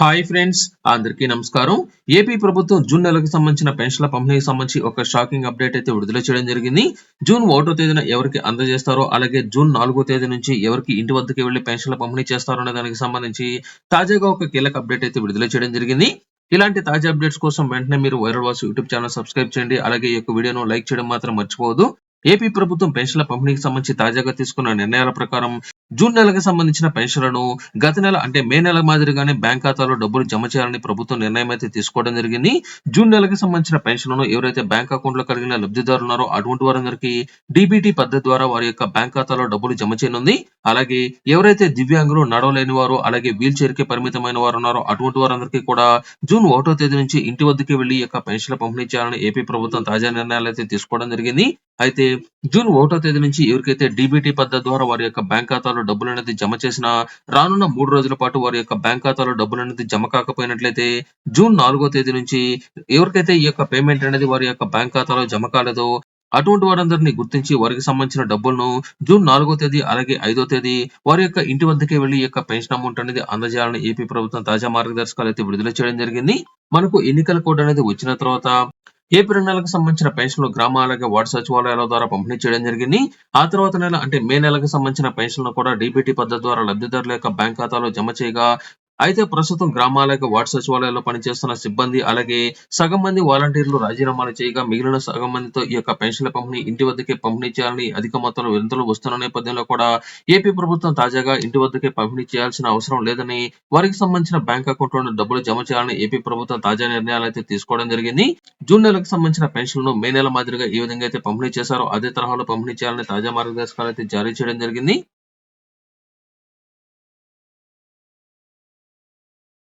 Hi friends అందరికీ నమస్కారం. AP ప్రభుత్వం జూన్ నెలకు సంబంధించిన పెన్షన్ల పంపిణీకి సంబంధించి ఒక షాకింగ్ అప్డేట్ అయితే విడుదల చేయడం జరిగింది. జూన్ ఒకటో తేదీన ఎవరికి అందజేస్తారో అలాగే జూన్ నాలుగో తేదీ నుంచి ఎవరికి ఇంటి వద్దకు వెళ్ళి పెన్షన్ల పంపిణీ చేస్తారో అనే దానికి సంబంధించి తాజాగా ఒక కీలక అప్డేట్ అయితే విడుదల చేయడం జరిగింది. ఇలాంటి తాజా అప్డేట్స్ కోసం వెంటనే మీరు viral Vasu YouTube channel subscribe చేయండి. అలాగే ఈ యొక్క వీడియోను లైక్ చేయడం మాత్రం మర్చిపోవద్దు. ఏపీ ప్రభుత్వం పెన్షన్ల పంపిణీకి సంబంధించి తాజాగా తీసుకున్న నిర్ణయాల ప్రకారం జూన్ నెలకు సంబంధించిన పెన్షన్లను గత నెల అంటే మే నెల మాదిరిగానే బ్యాంక్ ఖాతాలో డబ్బులు జమ చేయాలని ప్రభుత్వం నిర్ణయం అయితే తీసుకోవడం జరిగింది. జూన్ నెలకు సంబంధించిన పెన్షన్లను ఎవరైతే బ్యాంక్ అకౌంట్లో కలిగిన లబ్ధిదారులు ఉన్నారో అటువంటి వారందరికీ డీబీటీ పద్ధతి ద్వారా వారి యొక్క బ్యాంక్ ఖాతాలో డబ్బులు జమ చేయనుంది. అలాగే ఎవరైతే దివ్యాంగులు నడవలేని వారు అలాగే వీల్ చైర్కి పరిమితమైన వారు ఉన్నారో అటువంటి వారందరికీ కూడా జూన్ ఒకటో తేదీ నుంచి ఇంటి వద్దకి వెళ్ళి యొక్క పెన్షన్లు పంపిణీ చేయాలని ఏపీ ప్రభుత్వం తాజా నిర్ణయాలు అయితే తీసుకోవడం జరిగింది. అయితే జూన్ ఒకటో తేదీ నుంచి ఎవరికైతే డీబీటీ పద్ధతి ద్వారా వారి యొక్క బ్యాంక్ ఖాతాలో డబ్బులు అనేది జమ చేసిన రానున్న మూడు రోజుల పాటు వారి యొక్క బ్యాంక్ ఖాతాలో డబ్బులు అనేది జమ కాకపోయినట్లయితే జూన్ నాలుగో తేదీ నుంచి ఎవరికైతే ఈ యొక్క పేమెంట్ అనేది వారి యొక్క బ్యాంక్ ఖాతాలో జమ కాలేదో అటువంటి వారందరినీ గుర్తించి వారికి సంబంధించిన డబ్బులను జూన్ నాలుగో తేదీ అలాగే ఐదో తేదీ వారి యొక్క ఇంటి వద్దకే వెళ్ళి ఈ యొక్క పెన్షన్ అమౌంట్ అనేది అందజేయాలని ఏపీ ప్రభుత్వం తాజా మార్గదర్శకాలు అయితే విడుదల చేయడం జరిగింది. మనకు ఎన్నికల కోడ్ అనేది వచ్చిన తర్వాత ఏప్రిల్ నెలకు సంబంధించిన పెన్షన్లు గ్రామాలకు అలాగే వార్డు సచివాలయాల ద్వారా పంపిణీ చేయడం జరిగింది. ఆ తర్వాత నెల అంటే మే నెలకు సంబంధించిన పెన్షన్లు కూడా డీబీటీ పద్ధతి ద్వారా లబ్ధిదారుల యొక్క బ్యాంక్ ఖాతాలో జమ చేయగా అయితే ప్రస్తుతం గ్రామాలకు వార్డు సచివాలయాల్లో పనిచేస్తున్న సిబ్బంది అలాగే సగం మంది వాలంటీర్లు రాజీనామాలు చేయగా మిగిలిన సగం మందితో ఈ యొక్క పెన్షన్ల పంపిణీ ఇంటి వద్దకే పంపిణీ చేయాలని అధిక మొత్తంలో వినతులు వస్తున్న నేపథ్యంలో కూడా ఏపీ ప్రభుత్వం తాజాగా ఇంటి వద్దకే పంపిణీ చేయాల్సిన అవసరం లేదని వారికి సంబంధించిన బ్యాంక్ అకౌంట్లో డబ్బులు జమ చేయాలని ఏపీ ప్రభుత్వం తాజా నిర్ణయాలు అయితే తీసుకోవడం జరిగింది. జూన్ నెలకు సంబంధించిన పెన్షన్లను మే నెల మాదిరిగా ఏ విధంగా అయితే పంపిణీ చేశారో అదే తరహాలో పంపిణీ చేయాలని తాజా మార్గదర్శకాలు అయితే జారీ చేయడం జరిగింది.